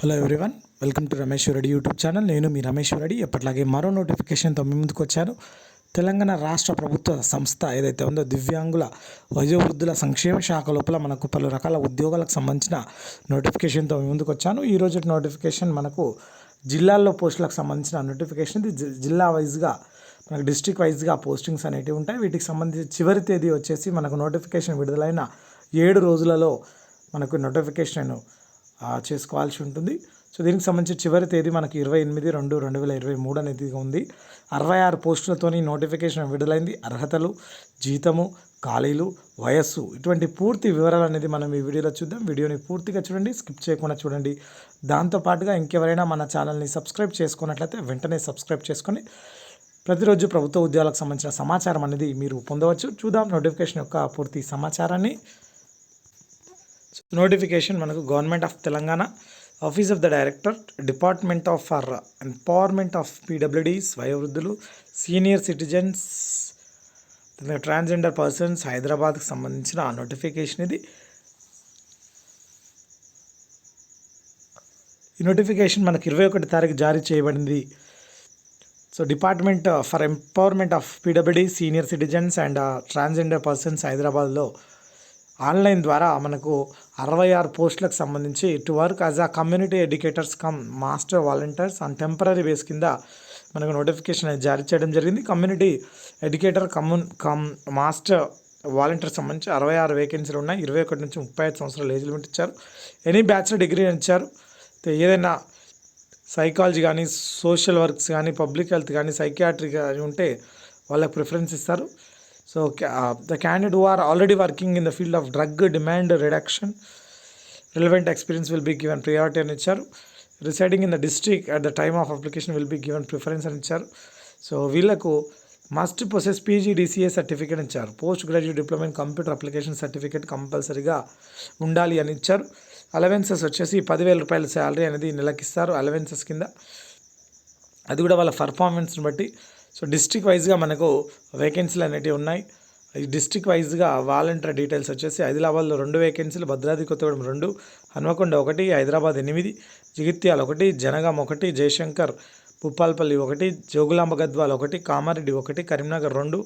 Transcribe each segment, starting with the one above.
Hello everyone welcome to Ramesh Reddy YouTube channel నేను మీ రమేష్ రెడ్డి ఎప్పటిలాగే మరో నోటిఫికేషన్తో మీ ముందుకు వచ్చాను. తెలంగాణ రాష్ట్ర ప్రభుత్వ సంస్థ ఏదైతే ఉందో దివ్యాంగుల వయోవృద్ధుల సంక్షేమ శాఖ లోపల మనకు పలు రకాల ఉద్యోగాలకు సంబంధించిన నోటిఫికేషన్తో మీ ముందుకు వచ్చాను. ఈ రోజు నోటిఫికేషన్ మనకు జిల్లాల్లో పోస్టులకు సంబంధించిన నోటిఫికేషన్ ఇది. జిల్లా వైజ్గా మనకు డిస్ట్రిక్ట్ వైజ్గా పోస్టింగ్స్ అనేటివి ఉంటాయి. వీటికి సంబంధించి చివరి తేదీ వచ్చేసి మనకు నోటిఫికేషన్ విడుదలైన ఏడు రోజులలో మనకు నోటిఫికేషన్ చేసుకోవాల్సి ఉంటుంది. సో దీనికి సంబంధించి చివరి తేదీ మనకి ఇరవై ఎనిమిది రెండు రెండు వేల ఇరవై మూడు అనేది ఉంది. అరవై ఆరు పోస్టులతోని నోటిఫికేషన్ విడుదలైంది. అర్హతలు జీతము ఖాళీలు వయస్సు ఇటువంటి పూర్తి వివరాలు అనేది మనం ఈ వీడియోలో చూద్దాం. వీడియోని పూర్తిగా చూడండి స్కిప్ చేయకుండా చూడండి. దాంతోపాటుగా ఇంకెవరైనా మన ఛానల్ని సబ్స్క్రైబ్ చేసుకున్నట్లయితే వెంటనే సబ్స్క్రైబ్ చేసుకొని ప్రతిరోజు ప్రభుత్వ ఉద్యోగాలకు సంబంధించిన సమాచారం అనేది మీరు పొందవచ్చు. చూద్దాం నోటిఫికేషన్ యొక్క పూర్తి సమాచారాన్ని. నోటిఫికేషన్ మనకు government of Telangana office of the director department of for empowerment of PWDs వయోవృద్ధులు senior citizens transgender persons హైదరాబాద్కి సంబంధించిన ఆ నోటిఫికేషన్ ఇది. ఈ నోటిఫికేషన్ మనకి ఇరవై ఒకటి తారీఖు జారీ చేయబడింది. So department for empowerment of PWD senior citizens and transgender persons హైదరాబాద్లో ఆన్లైన్ ద్వారా మనకు అరవై ఆరు పోస్టులకు సంబంధించి to work as a community educators cum master volunteers and temporary base కింద మనకు నోటిఫికేషన్ అనేది జారీ చేయడం జరిగింది. Community educator commune cum master volunteer సంబంధించి అరవై ఆరు వేకెన్సీలు ఉన్నాయి. ఇరవై ఒకటి నుంచి ముప్పై ఐదు సంవత్సరాలు ఏజ్ లిమిట్ ఇచ్చారు. ఎనీ బ్యాచ్లర్ డిగ్రీ ఇచ్చారు. ఏదైనా సైకాలజీ కానీ సోషల్ వర్క్స్ కానీ పబ్లిక్ హెల్త్ కానీ సైకియాట్రీ కానీ ఉంటే వాళ్ళకి ప్రిఫరెన్స్ ఇస్తారు. So the candidate who are already working in the field of drug demand reduction relevant experience will be given priority అని ఇచ్చారు residing in the district at the time of application will be given preference అని ఇచ్చారు so వీళ్ళకు must process DCA certificate ఇచ్చారు post graduate diploma in computer application certificate కంపల్సరీగా ఉండాలి అని ఇచ్చారు అలవెన్సెస్ వచ్చేసి పదివేల రూపాయల శాలరీ అనేది నెలకి ఇస్తారు అలవెన్సెస్ కింద. అది కూడా వాళ్ళ పర్ఫార్మెన్స్ని బట్టి సో డిస్ట్రిక్ట్ వైజ్గా మనకు వేకెన్సీలు అనేటివి ఉన్నాయి. ఈ డిస్ట్రిక్ట్ వైజ్గా వాలంటీర్ డీటెయిల్స్ వచ్చేసి ఆదిలాబాద్లో రెండు వేకెన్సీలు భద్రాద్రి కొత్తగూడెం రెండు హనుమకొండ ఒకటి హైదరాబాద్ ఎనిమిది జగిత్యాల ఒకటి జనగాం ఒకటి జయశంకర్ భూపాల్పల్లి ఒకటి జోగులాంబ గద్వాల్ ఒకటి కామారెడ్డి ఒకటి కరీంనగర్ రెండు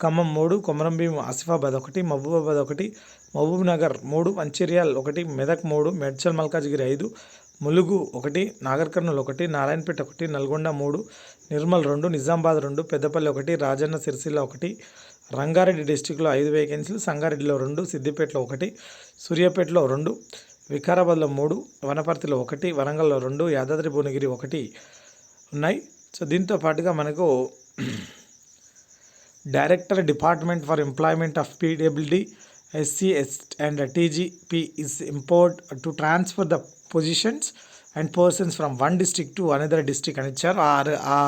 ఖమ్మం మూడు కొమరంభీం ఆసిఫాబాద్ ఒకటి మహబూబాబాద్ ఒకటి మహబూబ్నగర్ మూడు మంచిర్యాల్ ఒకటి మెదక్ మూడు మెడ్చల్ మల్కాజ్గిరి ఐదు ములుగు ఒకటి నాగర్ కర్నూలు ఒకటి నారాయణపేట ఒకటి నల్గొండ మూడు నిర్మల్ రెండు నిజామాబాద్ రెండు పెద్దపల్లి ఒకటి రాజన్న సిరిసిల్ల ఒకటి రంగారెడ్డి డిస్టిక్లో ఐదు వేకెన్సీలు సంగారెడ్డిలో రెండు సిద్దిపేటలో ఒకటి సూర్యాపేటలో రెండు వికారాబాద్లో మూడు వనపర్తిలో ఒకటి వరంగల్లో రెండు యాదాద్రి భువనగిరి ఒకటి ఉన్నాయి. సో దీంతో పాటుగా మనకు director department for employment of PWD SC S and TGP is import to transfer the positions and persons from one district to another district అని ఇచ్చారు. ఆ ఆ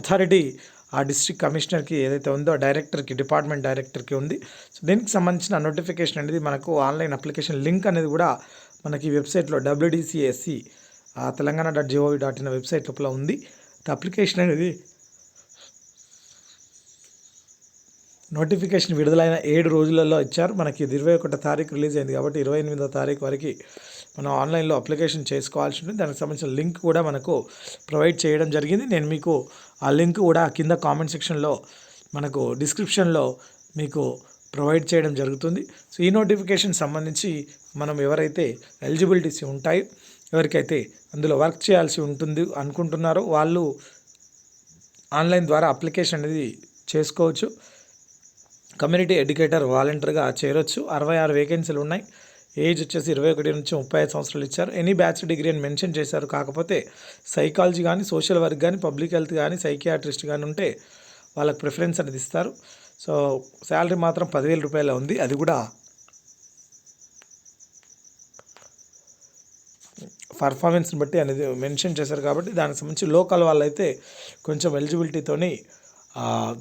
అథారిటీ ఆ డిస్ట్రిక్ట్ కమిషనర్కి ఏదైతే ఉందో డైరెక్టర్కి డిపార్ట్మెంట్ డైరెక్టర్కి ఉంది. సో దీనికి సంబంధించిన నోటిఫికేషన్ అనేది మనకు ఆన్లైన్ అప్లికేషన్ లింక్ అనేది కూడా మనకి వెబ్సైట్లో WDCSC Telangana dot gov dot in website లోపల ఉంది. అప్లికేషన్ అనేది నోటిఫికేషన్ విడుదలైన ఏడు రోజులలో ఇచ్చారు. మనకి ఇది ఇరవై ఒకటో తారీఖు రిలీజ్ అయింది కాబట్టి ఇరవై ఎనిమిదో తారీఖు వరకు మనం ఆన్లైన్లో అప్లికేషన్ చేసుకోవాల్సి ఉంటుంది. దానికి సంబంధించిన లింక్ కూడా మనకు ప్రొవైడ్ చేయడం జరిగింది. నేను మీకు ఆ లింక్ కూడా కింద కామెంట్ సెక్షన్లో మనకు డిస్క్రిప్షన్లో మీకు ప్రొవైడ్ చేయడం జరుగుతుంది. సో ఈ నోటిఫికేషన్ సంబంధించి మనం ఎవరైతే ఎలిజిబిలిటీస్ ఉంటాయి ఎవరికైతే అందులో వర్క్ చేయాల్సి ఉంటుంది అనుకుంటున్నారో వాళ్ళు ఆన్లైన్ ద్వారా అప్లికేషన్ అనేది చేసుకోవచ్చు. కమ్యూనిటీ ఎడ్యుకేటర్ వాలంటీర్గా చేరొచ్చు. అరవై ఆరు వేకెన్సీలు ఉన్నాయి. ఏజ్ వచ్చేసి ఇరవై ఒకటి నుంచి ముప్పై ఐదు సంవత్సరాలు ఇచ్చారు. ఎనీ బ్యాచ్ డిగ్రీ అని మెన్షన్ చేశారు. కాకపోతే సైకాలజీ కానీ సోషల్ వర్క్ కానీ పబ్లిక్ హెల్త్ కానీ సైకియాట్రిస్ట్ కానీ ఉంటే వాళ్ళకి ప్రిఫరెన్స్ అనేది ఇస్తారు. సో శాలరీ మాత్రం పదివేల రూపాయల ఉంది. అది కూడా పర్ఫార్మెన్స్ని బట్టి అనేది మెన్షన్ చేశారు కాబట్టి దానికి సంబంధించి లోకల్ వాళ్ళైతే కొంచెం ఎలిజిబిలిటీతోని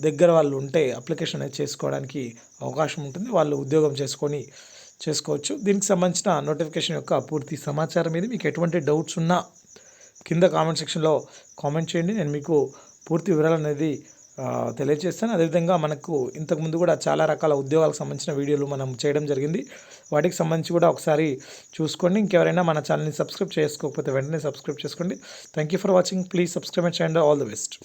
దగ్గర వాళ్ళు ఉంటే అప్లికేషన్ అనేది చేసుకోవడానికి అవకాశం ఉంటుంది. వాళ్ళు ఉద్యోగం చేసుకొని చేసుకోవచ్చు. దీనికి సంబంధించిన నోటిఫికేషన్ యొక్క పూర్తి సమాచారం ఇది. మీకు ఎటువంటి డౌట్స్ ఉన్నా కింద కామెంట్ సెక్షన్లో కామెంట్ చేయండి. నేను మీకు పూర్తి వివరాలు అనేది తెలియజేస్తాను. అదేవిధంగా మనకు ఇంతకుముందు కూడా చాలా రకాల ఉద్యోగాలకు సంబంధించిన వీడియోలు మనం చేయడం జరిగింది. వాటికి సంబంధించి కూడా ఒకసారి చూసుకోండి. ఇంకెవరైనా మన ఛానల్ని సబ్స్క్రైబ్ చేసుకోకపోతే వెంటనే సబ్స్క్రైబ్ చేసుకోండి. Thank you for watching please subscribe and all the best